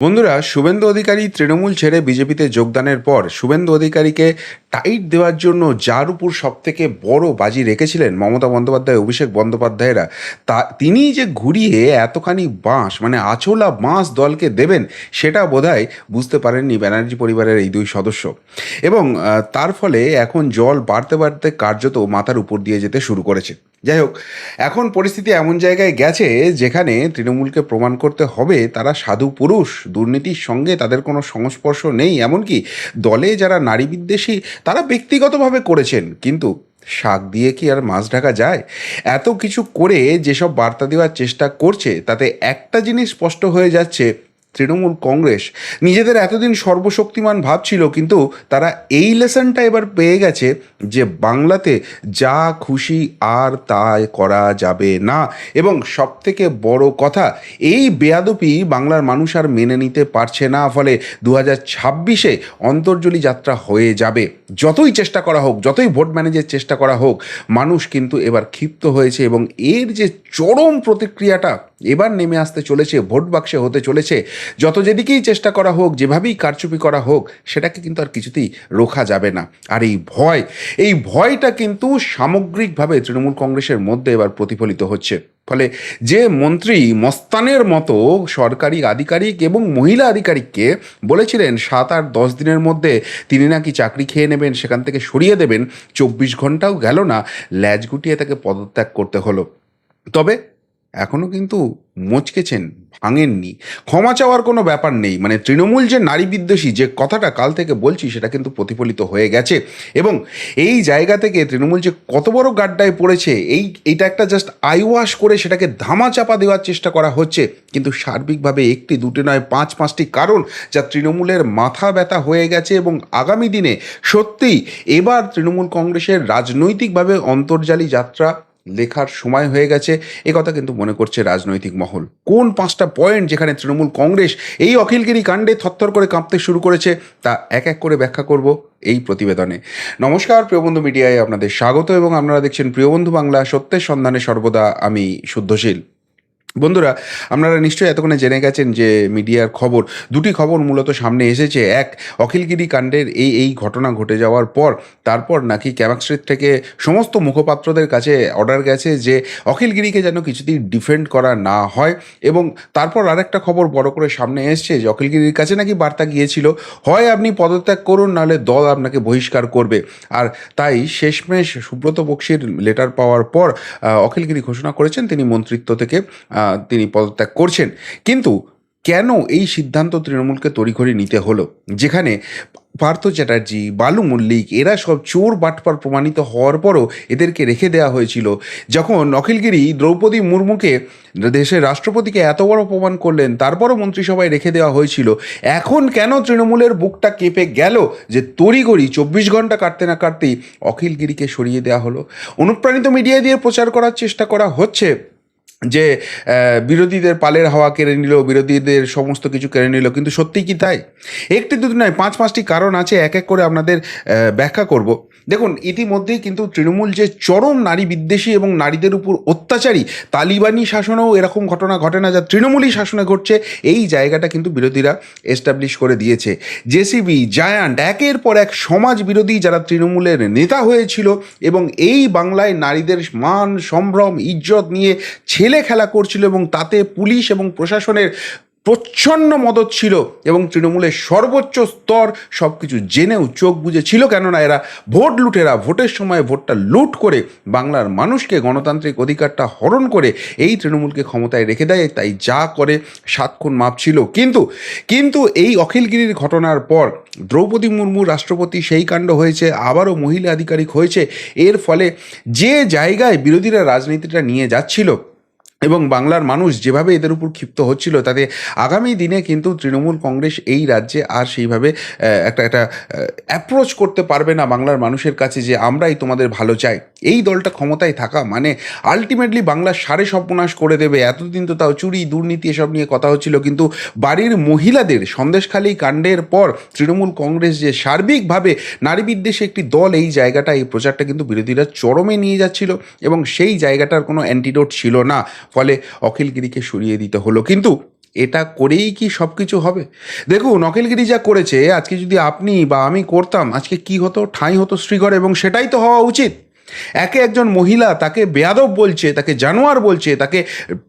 বন্ধুরা, শুভেন্দু অধিকারী তৃণমূল ছেড়ে বিজেপিতে যোগদানের পর শুভেন্দু অধিকারীকে টাইট দেওয়ার জন্য যার উপর সব থেকে বড় বাজি রেখেছিলেন মমতা বন্দ্যোপাধ্যায়, অভিষেক বন্দ্যোপাধ্যায়রা। তা তিনি যে ঘুরিয়ে এতখানি বাঁশ মানে আচলা বাঁশ দলকে দেবেন, সেটা বোধহয় বুঝতে পারেননি ব্যানার্জি পরিবারের এই দুই সদস্য। এবং তার ফলে এখন জল বাড়তে বাড়তে কার্যত মাথার উপর দিয়ে যেতে শুরু করেছে। যাই হোক, এখন পরিস্থিতি এমন জায়গায় গেছে যেখানে তৃণমূলকে প্রমাণ করতে হবে তারা সাধু পুরুষ, দুর্নীতির সঙ্গে তাদের কোনো সংস্পর্শ নেই। এমনকি দলে যারা নারী বিদ্বেষী, তারা ব্যক্তিগতভাবে করেছেন। কিন্তু শাক দিয়ে কি আর মাছ ঢাকা যায়? এত কিছু করে যেসব বার্তা দেওয়ার চেষ্টা করছে, তাতে একটা জিনিস স্পষ্ট হয়ে যাচ্ছে তৃণমূল কংগ্রেস। নিজেদের এতদিন সর্বশক্তিমান ভাবছিল কিন্তু তারা এই লেসনটা এবার পেয়ে গেছে যে বাংলাতে যা খুশি আর তাই করা যাবে না। এবং সব থেকে বড় কথা, এই বেয়াদপি বাংলার মানুষ আর মেনে নিতে পারছে না, ফলে দু হাজার ছাব্বিশে অন্তর্জলি যাত্রা হয়ে যাবে। যতই চেষ্টা করা হোক, যতই ভোট ম্যানেজের চেষ্টা করা হোক, মানুষ কিন্তু এবার ক্ষিপ্ত হয়েছে এবং এর যে চরম প্রতিক্রিয়াটা এবার নেমে আসতে চলেছে, ভোট বাক্সে হতে চলেছে। যত যেদিকেই চেষ্টা করা হোক, যেভাবেই কারচুপি করা হোক, সেটাকে কিন্তু আর কিছুতেই রোখা যাবে না। আর এই ভয়, এই ভয়টা কিন্তু সামগ্রিকভাবে তৃণমূল কংগ্রেসের মধ্যে এবার প্রতিফলিত হচ্ছে। ফলে যে মন্ত্রী মস্তানের মতো সরকারি আধিকারিক এবং মহিলা আধিকারিককে বলেছিলেন, সাত আট দশ দিনের মধ্যে তিনি নাকি চাকরি খেয়ে নেবেন, সেখান থেকে সরিয়ে দেবেন, চব্বিশ ঘন্টাও গেল না, ল্যাজ গুটিয়ে তাকে পদত্যাগ করতে হলো। তবে এখনও কিন্তু মচকেছেন, ভাঙেননি। ক্ষমা চাওয়ার কোনো ব্যাপার নেই। মানে তৃণমূল যে নারী বিদ্বেষী, যে কথাটা কাল থেকে বলছি, সেটা কিন্তু প্রতিফলিত হয়ে গেছে। এবং এই জায়গা থেকে তৃণমূল যে কত বড় গাড্ডায় পড়েছে, এই, এটা একটা জাস্ট আইওয়াশ করে সেটাকে ধামা চাপা দেওয়ার চেষ্টা করা হচ্ছে। কিন্তু সার্বিকভাবে একটি, দুটি নয়, পাঁচ, পাঁচটি কারণ যা তৃণমূলের মাথা ব্যথা হয়ে গেছে এবং আগামী দিনে সত্যিই এবার তৃণমূল কংগ্রেসের রাজনৈতিকভাবে অন্তর্জালী যাত্রা লেখার সময় হয়ে গেছে। এ কথা কিন্তু মনে করছে রাজনৈতিক মহল। কোন পাঁচটা পয়েন্ট যেখানে তৃণমূল কংগ্রেস এই অখিলগিরি কাণ্ডে থরথর করে কাঁপতে শুরু করেছে, তা এক এক করে ব্যাখ্যা করব এই প্রতিবেদনে। নমস্কার প্রিয়বন্ধু মিডিয়ায় আপনাদের স্বাগত এবং আপনারা দেখছেন প্রিয়বন্ধু বাংলা সত্যের সন্ধানে সর্বদা আমি শুদ্ধশীল। বন্ধুরা, আপনারা নিশ্চয়ই এতক্ষণে জেনে গেছেন যে মিডিয়ার খবর। দুটি খবর মূলত সামনে এসেছে। এক অখিলগিরি কাণ্ডের এই এই ঘটনা ঘটে যাওয়ার পর, তারপর নাকি ক্যামাক স্ট্রিট থেকে সমস্ত মুখপাত্রদের কাছে অর্ডার গেছে যে অখিলগিরিকে যেন কিছুতেই ডিফেন্ড করা না হয় এবং তারপর আরেকটা খবর বড় করে সামনে এসছে যে অখিলগিরির কাছে নাকি বার্তা গিয়েছিল, হয় আপনি পদত্যাগ করুন, নাহলে দল আপনাকে বহিষ্কার করবে। আর তাই শেষমেশ সুব্রত বক্সির লেটার পাওয়ার পর অখিলগিরি ঘোষণা করেছেন, তিনি মন্ত্রিত্ব থেকে তিনি পদত্যাগ করছেন। কিন্তু কেন এই সিদ্ধান্ত তৃণমূলকে তড়িঘড়ি নিতে হলো? যেখানে পার্থ চ্যাটার্জি, বালু মল্লিক, এরা সব চোর বাটপার প্রমাণিত হওয়ার পরও এদেরকে রেখে দেওয়া হয়েছিল। যখন অখিলগিরি দ্রৌপদী মুর্মুকে দেশের রাষ্ট্রপতিকে এত বড় অপমান করলেন, তারপরও মন্ত্রিসভায় রেখে দেওয়া হয়েছিল। এখন কেন তৃণমূলের বুকটা কেঁপে গেল যে তড়িঘড়ি চব্বিশ ঘণ্টা কাটতে না কাটতেই অখিলগিরিকে সরিয়ে দেওয়া হলো? অনুপ্রাণিত মিডিয়া দিয়ে প্রচার করার চেষ্টা করা হচ্ছে। যে বিরোধীদের পালের হাওয়া কেড়ে নিল, বিরোধীদের সমস্ত কিছু কেড়ে নিল, কিন্তু সত্যি কি তাই? একটি দুটি নয়, পাঁচ পাঁচটি কারণ আছে, এক এক করে আপনাদের ব্যাখ্যা করব। দেখুন, ইতিমধ্যেই কিন্তু তৃণমূল যে চরম নারী বিদ্বেষী এবং নারীদের উপর অত্যাচারী, তালিবানি শাসনেও এরকম ঘটনা ঘটে না, যা তৃণমূলই শাসনে ঘটছে, এই জায়গাটা কিন্তু বিরোধীরা এস্টাবলিশ করে দিয়েছে। জেসিবি, জায়ান্ট, একের পর এক সমাজ বিরোধী যারা তৃণমূলের নেতা হয়েছিল এবং এই বাংলায় নারীদের মান, সম্ভ্রম, ইজ্জত নিয়ে ছেলে খেলা করছিল এবং তাতে পুলিশ এবং প্রশাসনের প্রচ্ছন্ন মদত ছিল এবং তৃণমূলের সর্বোচ্চ স্তর সব কিছু জেনেও চোখ বুঝে ছিল কেননা এরা ভোট লুটেরা। ভোটের সময় ভোটটা লুট করে বাংলার মানুষকে, গণতান্ত্রিক অধিকারটা হরণ করে এই তৃণমূলকে ক্ষমতায় রেখে দেয়, তাই যা করে সাতক্ষণ মাপ ছিল। কিন্তু কিন্তু এই অখিলগিরির ঘটনার পর দ্রৌপদী মুর্মু রাষ্ট্রপতি সেই কাণ্ড হয়েছে, আবারও মহিলা আধিকারিক হয়েছে। এর ফলে যে জায়গায় বিরোধীরা রাজনীতিটা নিয়ে যাচ্ছিল এবং বাংলার মানুষ যেভাবে এদের উপর ক্ষিপ্ত হচ্ছিল, তাতে আগামী দিনে কিন্তু তৃণমূল কংগ্রেস এই রাজ্যে আর সেইভাবে একটা একটা অ্যাপ্রোচ করতে পারবে না বাংলার মানুষের কাছে যে আমরাই তোমাদের ভালো চাই। এই দলটা ক্ষমতায় থাকা মানে আলটিমেটলি বাংলার সারে সর্বনাশ করে দেবে। এতদিন তো তাও চুরি, দুর্নীতি এসব নিয়ে কথা হচ্ছিল, কিন্তু বাড়ির মহিলাদের সন্দেশখালী কাণ্ডের পর তৃণমূল কংগ্রেস যে সার্বিকভাবে নারী বিদ্বেষে একটি দল, এই জায়গাটা, এই প্রচারটা কিন্তু বিরোধীরা চরমে নিয়ে যাচ্ছিল এবং সেই জায়গাটার কোনো অ্যান্টিডোট ছিল না। ফলে অখিলগিরিকে সরিয়ে দিতে হলো। কিন্তু এটা করেই কি সব কিছু হবে? দেখুন, অখিলগিরি যা করেছে, আজকে যদি আপনি বা আমি করতাম, আজকে কি হতো? ঠাঁই হতো শ্রীগড় এবং সেটাই তো হওয়া উচিত। একে একজন মহিলা তাকে বেয়াদব বলছে, তাকে জানোয়ার বলছে, তাকে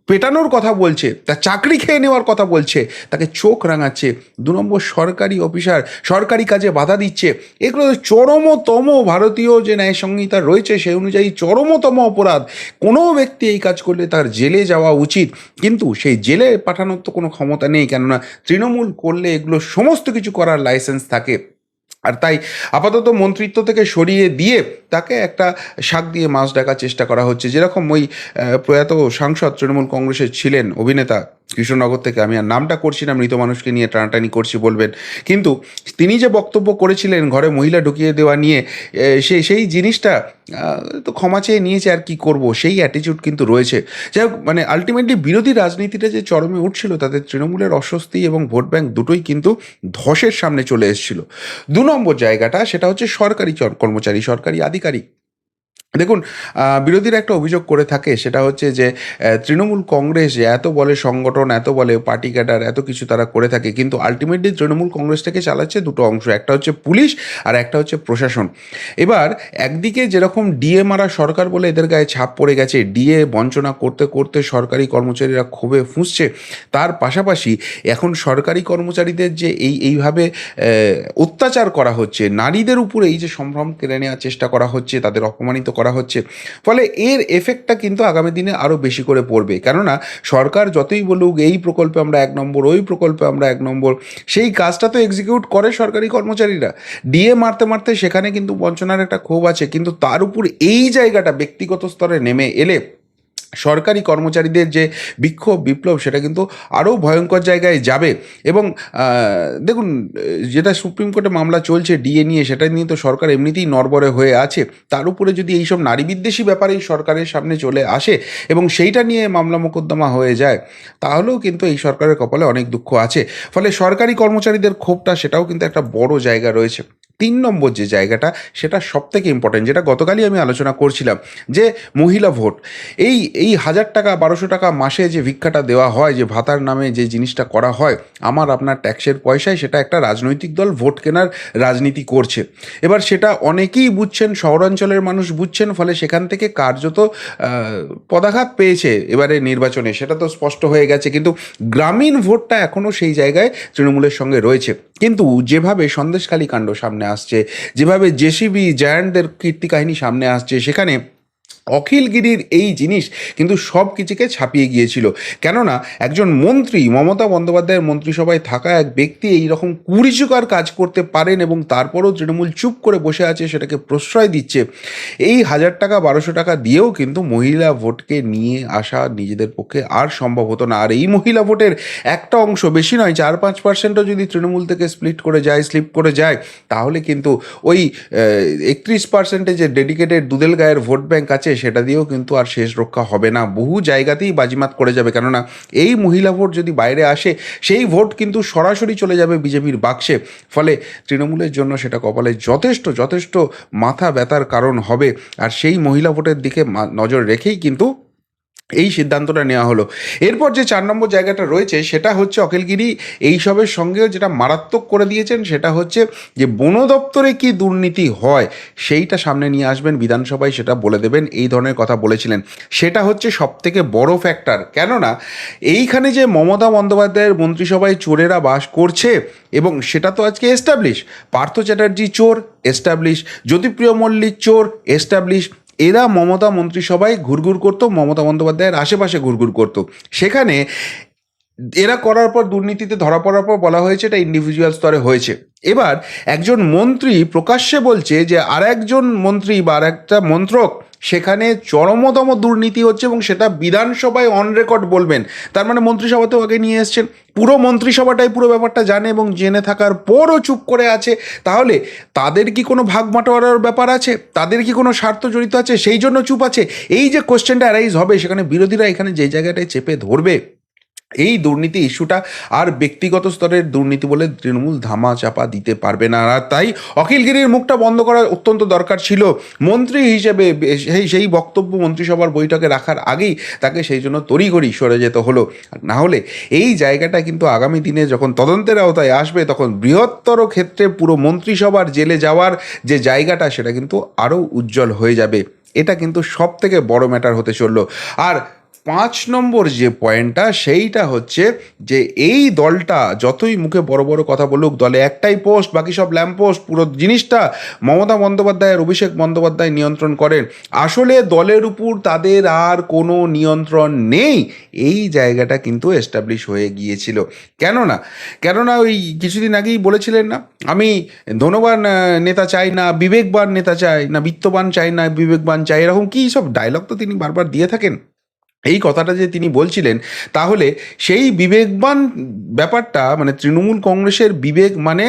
পেটানোর কথা বলছে, তার চাকরি খেয়ে নেওয়ার কথা বলছে, তাকে চোখ রাঙাচ্ছে, দু নম্বর সরকারি অফিসার সরকারি কাজে বাধা দিচ্ছে। এগুলো চরমতম ভারতীয় যে ন্যায় সংহিতা রয়েছে, সেই অনুযায়ী চরমতম অপরাধ। কোনো ব্যক্তি এই কাজ করলে তার জেলে যাওয়া উচিত। কিন্তু সেই জেলে পাঠানোর তো কোনো ক্ষমতা নেই, কেননা তৃণমূল করলে এগুলো সমস্ত কিছু করার লাইসেন্স থাকে। আর তাই আপাতত মন্ত্রিত্ব থেকে সরিয়ে দিয়ে তাকে একটা শাক দিয়ে মাছ ডাকার চেষ্টা করা হচ্ছে। যেরকম ওই প্রয়াত সাংসদ তৃণমূল কংগ্রেসের ছিলেন অভিনেতা কৃষ্ণনগর থেকে। আমি আর নামটা করছি না মৃত মানুষকে নিয়ে টানাটানি করছি বলবেন। কিন্তু তিনি যে বক্তব্য করেছিলেন ঘরে মহিলা ঢুকিয়ে দেওয়া নিয়ে আহ, সেই জিনিসটা তো ক্ষমা চেয়ে নিয়েছে আর কি করব সেই অ্যাটিচিউড কিন্তু রয়েছে। যাই হোক মানে আলটিমেটলি বিরোধী রাজনীতিটা যে চরমে উঠছিল তাদের তৃণমূলের অস্বস্তি এবং ভোট ব্যাংক দুটোই কিন্তু ধসের সামনে চলে এসেছিল। দু নম্বর জায়গাটা সেটা হচ্ছে সরকারি চর- কর্মচারী সরকারি আধিকারিক। দেখুন বিরোধীরা একটা অভিযোগ করে থাকে, সেটা হচ্ছে যে তৃণমূল কংগ্রেস এত বলে সংগঠন, এত বলে পার্টি ক্যাডার, এত কিছু তারা করে থাকে, কিন্তু আলটিমেটলি তৃণমূল কংগ্রেসটাকে চালাচ্ছে দুটো অংশ, একটা হচ্ছে পুলিশ আর একটা হচ্ছে প্রশাসন। এবার, একদিকে যেরকম ডিএ মারা সরকার বলে এদের গায়ে ছাপ পড়ে গেছে, ডিএ বঞ্চনা করতে করতে সরকারি কর্মচারীরা ক্ষোভে ফুঁসছে, তার পাশাপাশি এখন সরকারি কর্মচারীদের যে এই, এইভাবে অত্যাচার করা হচ্ছে, নারীদের উপরে এই যে সম্ভ্রম কেড়ে নেওয়ার চেষ্টা করা হচ্ছে, তাদের অপমানিত করা হচ্ছে। ফলে এর এফেক্টটা কিন্তু আগামী দিনে আরও বেশি করে পড়বে। কেননা, সরকার যতই বলুক, এই প্রকল্পে আমরা এক নম্বর, ওই প্রকল্পে আমরা এক নম্বর, সেই কাজটা তো এক্সিকিউট করে সরকারি কর্মচারীরা। ডিএ মারতে মারতে সেখানে কিন্তু বঞ্চনার একটা ক্ষোভ আছে। কিন্তু তার উপর এই জায়গাটা ব্যক্তিগত স্তরে নেমে এলে সরকারি কর্মচারীদের যে বিক্ষোভ, বিপ্লব, সেটা কিন্তু আরও ভয়ঙ্কর জায়গায় যাবে। এবং দেখুন, যেটা সুপ্রিম কোর্টে মামলা চলছে, ডিএ নিয়ে, সেটা নিয়ে তো সরকার এমনিতেই নরবরে হয়ে আছে। তার উপরে যদি এইসব নারী বিদ্বেষী ব্যাপারেই সরকারের সামনে চলে আসে এবং সেইটা নিয়ে মামলা মোকদ্দমা হয়ে যায়, তাহলেও কিন্তু এই সরকারের কপালে অনেক দুঃখ আছে। ফলে সরকারি কর্মচারীদের ক্ষোভটা, সেটাও কিন্তু একটা বড় জায়গা রয়েছে। তিন নম্বর যে জায়গাটা, সেটা সব থেকে ইম্পর্টেন্ট যেটা গতকালই আমি আলোচনা করছিলাম, যে মহিলা ভোট। এই এই হাজার টাকা, বারোশো টাকা মাসে যে ভিক্ষাটা দেওয়া হয়, যে ভাতার নামে যে জিনিসটা করা হয়, আমার আপনার ট্যাক্সের পয়সায় সেটা একটা রাজনৈতিক দল ভোট কেনার রাজনীতি করছে। এবার সেটা অনেকেই বুঝছেন, শহরাঞ্চলের মানুষ বুঝছেন, ফলে সেখান থেকে কার্যত পদাঘাত পেয়েছে এবারে নির্বাচনে। সেটা তো স্পষ্ট হয়ে গেছে, কিন্তু গ্রামীণ ভোটটা এখনও সেই জায়গায় তৃণমূলের সঙ্গে রয়েছে। কিন্তু যেভাবে সন্দেশখালী কাণ্ড সামনে আসছে যেভাবে জেসিবি জায়ান্টদের কীর্তি কাহিনী সামনে আসছে সেখানে অখিলগিরির এই জিনিস কিন্তু সব কিছুকে ছাপিয়ে গিয়েছিল। কেননা একজন মন্ত্রী, মমতা বন্দ্যোপাধ্যায়ের মন্ত্রিসভায় থাকা এক ব্যক্তি এই রকম কুড়িচুকার কাজ করতে পারেন এবং তারপরেও তৃণমূল চুপ করে বসে আছে, সেটাকে প্রশ্রয় দিচ্ছে। এই হাজার টাকা, বারোশো টাকা দিয়েও কিন্তু মহিলা ভোটকে নিয়ে আসা নিজেদের পক্ষে আর সম্ভব হতো না। আর এই মহিলা ভোটের একটা অংশ বেশি নয় চার পাঁচ পার্সেন্টও যদি তৃণমূল থেকে স্প্লিট করে যায়, স্লিপ করে যায়, তাহলে কিন্তু ওই একত্রিশ পার্সেন্টে যে ডেডিকেটেড দুদেল গায়ের ভোট ব্যাংক আছে সেটা দিয়েও কিন্তু আর শেষ রক্ষা হবে না। বহু জায়গাতেই বাজিমাত করে যাবে। কেননা এই মহিলা ভোট যদি বাইরে আসে, সেই ভোট কিন্তু সরাসরি চলে যাবে বিজেপির বাক্সে। ফলে তৃণমূলের জন্য সেটা কপালে যথেষ্ট যথেষ্ট মাথা ব্যথার কারণ হবে। আর সেই মহিলা ভোটের দিকে নজর রেখেই কিন্তু এই সিদ্ধান্তটা নেওয়া হলো। এরপর যে চার নম্বর জায়গাটা রয়েছে, সেটা হচ্ছে অখিলগিরি। এইসবের সঙ্গেও যেটা মারাত্মক করে দিয়েছেন, সেটা হচ্ছে যে বন দপ্তরে কি দুর্নীতি হয়, সেইটা সামনে নিয়ে আসবেন বিধানসভায়, সেটা বলে দেবেন। এই ধরনের কথা বলেছিলেন। সেটা হচ্ছে সব থেকে বড় ফ্যাক্টর কেননা, এইখানে যে মমতা বন্দ্যোপাধ্যায়ের মন্ত্রিসভায় চোরেরা বাস করছে, এবং সেটা তো আজকে এস্টাবলিশ পার্থ চ্যাটার্জি চোর এস্টাবলিশ জ্যোতিপ্রিয় মল্লিক চোর এস্টাবলিশ এরা মমতা মন্ত্রিসভায় ঘুরঘুর করতো মমতা বন্দ্যোপাধ্যায়ের আশেপাশে ঘুরঘুর করতো। সেখানে এরা করার পর, দুর্নীতিতে ধরা পড়ার পর বলা হয়েছে এটা ইন্ডিভিজুয়াল স্তরে হয়েছে। এবার একজন মন্ত্রী প্রকাশ্যে বলছে যে আর একজন মন্ত্রী বা আর একটা মন্ত্রক সেখানে চরমতম দুর্নীতি হচ্ছে এবং সেটা বিধানসভায় অন রেকর্ড বলবেন। তার মানে মন্ত্রিসভাতেও আগে নিয়ে এসছেন। পুরো মন্ত্রিসভাটাই পুরো ব্যাপারটা জানে এবং জেনে থাকার পরও চুপ করে আছে। তাহলে তাদের কি কোনো ভাগ বাটোয়ারার ব্যাপার আছে? তাদের কি কোনো স্বার্থ জড়িত আছে? সেই জন্য চুপ আছে। এই যে কোশ্চেনটা অ্যারাইজ হবে, সেখানে বিরোধীরা এখানে যে জায়গাটায় চেপে ধরবে এই দুর্নীতি ইস্যুটা আর ব্যক্তিগত স্তরের দুর্নীতি বলে তৃণমূল ধামা চাপা দিতে পারবে না। আর তাই অখিলগিরির মুখটা বন্ধ করা অত্যন্ত দরকার ছিল। মন্ত্রী হিসেবে সেই সেই বক্তব্য মন্ত্রিসভার বৈঠকে রাখার আগেই তাকে সেই জন্য তড়িঘড়ি সরে যেতে হলো। না হলে এই জায়গাটা কিন্তু আগামী দিনে যখন তদন্তের আওতায় আসবে, তখন বৃহত্তর ক্ষেত্রে পুরো মন্ত্রিসভার জেলে যাওয়ার যে জায়গাটা, সেটা কিন্তু আরও উজ্জ্বল হয়ে যাবে। এটা কিন্তু সব থেকে বড় ম্যাটার হতে চলল। আর পাঁচ নম্বর যে পয়েন্টটা, সেইটা হচ্ছে যে এই দলটা যতই মুখে বড় বড় কথা বলুক, দলে একটাই পোস্ট, বাকি সব ল্যাম্প পোস্ট, পুরো জিনিসটা মমতা বন্দ্যোপাধ্যায় আর অভিষেক বন্দ্যোপাধ্যায় নিয়ন্ত্রণ করেন। আসলে দলের উপর তাদের আর কোনো নিয়ন্ত্রণ নেই। এই জায়গাটা কিন্তু এস্টাবলিশ হয়ে গিয়েছিল। কেননা কেননা ওই কিছুদিন আগেই বলেছিলেন না, আমি ধনবান নেতা চাই না, বিবেকবান নেতা চাই না, বিত্তবান চাই না, বিবেকবান চাই, এরকম কী সব ডায়লগ তো তিনি বারবার দিয়ে থাকেন? এই কথাটা যে তিনি বলছিলেন, তাহলে সেই বিবেকবান ব্যাপারটা মানে তৃণমূল কংগ্রেসের বিবেক মানে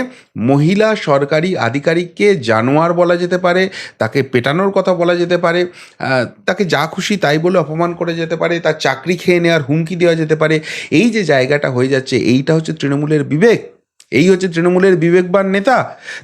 মহিলা সরকারি আধিকারিককে জানোয়ার বলা যেতে পারে, তাকে পেটানোর কথা বলা যেতে পারে তাকে যা খুশি তাই বলে অপমান করে যেতে পারে, তার চাকরি খেয়ে নেওয়ার হুমকি দেওয়া যেতে পারে, এই যে জায়গাটা হয়ে যাচ্ছে, এইটা হচ্ছে তৃণমূলের বিবেক। এই হচ্ছে তৃণমূলের বিবেকবান নেতা।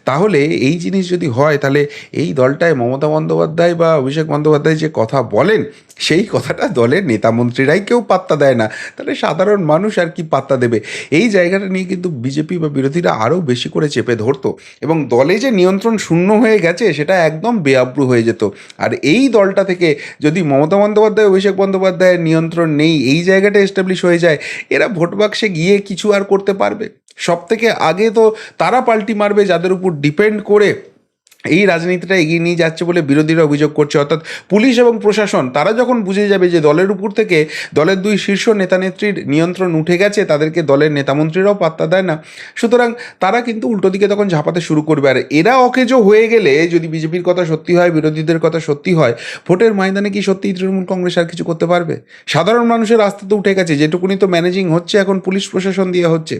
তাহলে এই জিনিস যদি হয়, তাহলে এই দলটায় মমতা বন্দ্যোপাধ্যায় বা অভিষেক বন্দ্যোপাধ্যায় যে কথা বলেন, সেই কথাটা দলের নেতা মন্ত্রীরাই কেউ পাত্তা দেয় না। তাহলে সাধারণ মানুষ আর কি পাত্তা দেবে? এই জায়গাটা নিয়ে কিন্তু বিজেপি বা বিরোধীরা আরও বেশি করে চেপে ধরতো। এবং দলে যে নিয়ন্ত্রণ শূন্য হয়ে গেছে, সেটা একদম বেআব্রু হয়ে যেত। আর এই দলটা থেকে যদি মমতা বন্দ্যোপাধ্যায়, অভিষেক বন্দ্যোপাধ্যায়ের নিয়ন্ত্রণ নেই, এই জায়গাটা এস্টাবলিশ হয়ে যায়, এরা ভোট বাক্সে গিয়ে কিছু আর করতে পারবে? সব থেকে আগে তো তারা পাল্টি মারবে যাদের উপর ডিপেন্ড করে এই রাজনীতিটা এগিয়ে নিয়ে যাচ্ছে বলে বিরোধীরা অভিযোগ করছে। অর্থাৎ পুলিশ এবং প্রশাসন, তারা যখন বুঝে যাবে যে দলের উপর থেকে দলের দুই শীর্ষ নেতানেত্রীর নিয়ন্ত্রণ উঠে গেছে, তাদেরকে দলের নেতামন্ত্রীরাও পাত্তা দেয় না। সুতরাং তারা কিন্তু উল্টো দিকে তখন ঝাঁপাতে শুরু করবে। আর এরা অকেজো হয়ে গেলে, যদি বিজেপির কথা সত্যি হয়, বিরোধীদের কথা সত্যি হয়, ভোটের ময়দানে কি সত্যিই তৃণমূল কংগ্রেস আর কিছু করতে পারবে? সাধারণ মানুষের আস্থা তো উঠে গেছে, যেটুকুনি তো ম্যানেজিং হচ্ছে, এখন পুলিশ প্রশাসন দিয়ে হচ্ছে।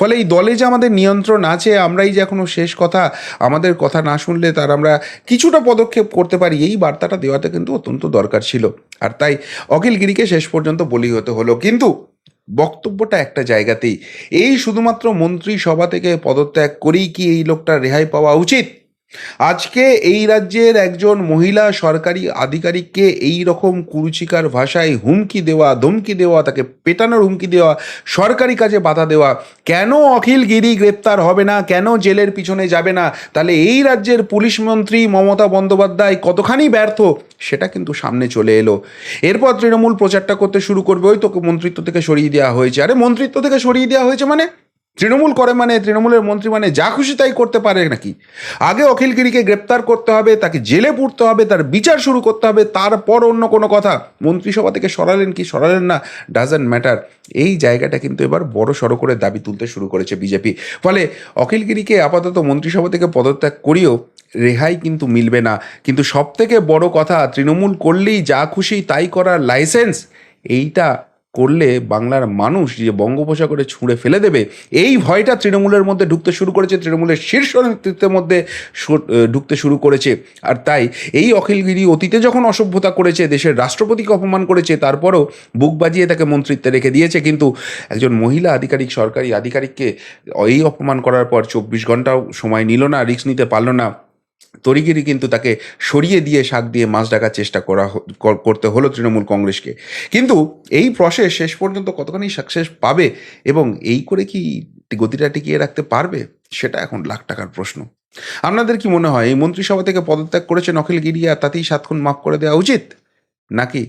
ফলে এই দলে যে আমাদের নিয়ন্ত্রণ আছে, আমরাই যে এখনও শেষ কথা, আমাদের কথা না শুনলে তার আমরা কিছুটা পদক্ষেপ করতে পারি। এই বার্তাটা দেওয়াটা কিন্তু অত্যন্ত দরকার ছিল। আর তাই অখিল গিরিকে শেষ পর্যন্ত বলি হতে হলো। কিন্তু বক্তব্যটা একটা জায়গাতেই। এই শুধুমাত্র মন্ত্রী সভা থেকে পদত্যাগ করেই কি এই লোকটা রেহাই পাওয়া উচিত? আজকে এই রাজ্যের একজন মহিলা সরকারি আধিকারিককে এই রকম কুরুচিকার ভাষায় হুমকি দেওয়া, ধমকি দেওয়া, তাকে পেটানোর হুমকি দেওয়া, সরকারি কাজে বাধা দেওয়া, কেন অখিল গিরি গ্রেপ্তার হবে না? কেন জেলের পিছনে যাবে না? তাহলে এই রাজ্যের পুলিশ মন্ত্রী মমতা বন্দ্যোপাধ্যায় কতখানি ব্যর্থ? সেটা কিন্তু সামনে চলে এলো। এরপর তৃণমূল প্রচারটা করতে শুরু করবে। ওই তোকে মন্ত্রিত্ব থেকে সরিয়ে দেওয়া হয়েছে। আরে মন্ত্রিত্ব থেকে সরিয়ে দেওয়া হয়েছে মানে তৃণমূল করে মানে তৃণমূলের মন্ত্রী মানে যা খুশি তাই করতে পারে নাকি? আগে অখিলগিরিকে গ্রেপ্তার করতে হবে, তাকে জেলে পুরতে হবে, তার বিচার শুরু করতে হবে, তারপর অন্য কোনো কথা। মন্ত্রিসভা থেকে সরালেন কি? সরালেন না ডাজেন্ট ম্যাটার এই জায়গাটা কিন্তু এবার বড় সড়ো করে দাবি তুলতে শুরু করেছে বিজেপি। ফলে অখিলগিরিকে আপাতত মন্ত্রিসভা থেকে পদত্যাগ করিয়েও রেহাই কিন্তু মিলবে না। কিন্তু সব থেকে বড় কথা, তৃণমূল করলেই যা খুশি তাই করার লাইসেন্স এইটা করলে বাংলার মানুষ যে বঙ্গোপসাগরে ছুঁড়ে ফেলে দেবে, এই ভয়টা তৃণমূলের মধ্যে ঢুকতে শুরু করেছে, তৃণমূলের শীর্ষ নেতৃত্বের মধ্যে ঢুকতে শুরু করেছে। আর তাই এই অখিলগিরি অতীতে যখন অসভ্যতা করেছে, দেশের রাষ্ট্রপতিকে অপমান করেছে, তারপরও বুক বাজিয়ে তাকে মন্ত্রিত্বে রেখে দিয়েছে, কিন্তু একজন মহিলা আধিকারিক, সরকারি আধিকারিককে এই অপমান করার পর চব্বিশ ঘন্টাও সময় নিল না, রিস্ক নিতে পারল না। তরিগিরি কিন্তু তাকে সরিয়ে দিয়ে শাক দিয়ে মাছ ডাকার চেষ্টা করা করতে হলো তৃণমূল কংগ্রেসকে। কিন্তু এই প্রসেস শেষ পর্যন্ত কতখানি সাকসেস পাবে এবং এই করে কি গতিটা টিকিয়ে রাখতে পারবে? সেটা এখন লাখ টাকার প্রশ্ন। আপনাদের কি মনে হয়, এই মন্ত্রিসভা থেকে পদত্যাগ করেছেন অখিলগিরি আর তাতেই সাতক্ষণ মাফ করে দেওয়া উচিত? নাকি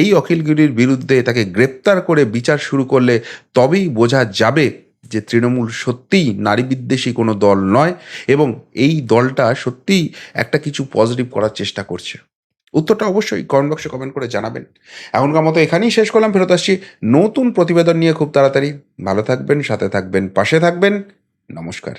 এই অখিলগিরির বিরুদ্ধে তাকে গ্রেপ্তার করে বিচার শুরু করলে তবেই বোঝা যাবে যে তৃণমূল সত্যিই নারী বিদ্বেষী কোনো দল নয় এবং এই দলটা সত্যিই একটা কিছু পজিটিভ করার চেষ্টা করছে। উত্তরটা অবশ্যই কমেন্ট বক্সে কমেন্ট করে জানাবেন। এখনকার মতো এখানেই শেষ করলাম, ফেরত আসছি নতুন প্রতিবেদন নিয়ে খুব তাড়াতাড়ি। ভালো থাকবেন, সাথে থাকবেন, পাশে থাকবেন। নমস্কার।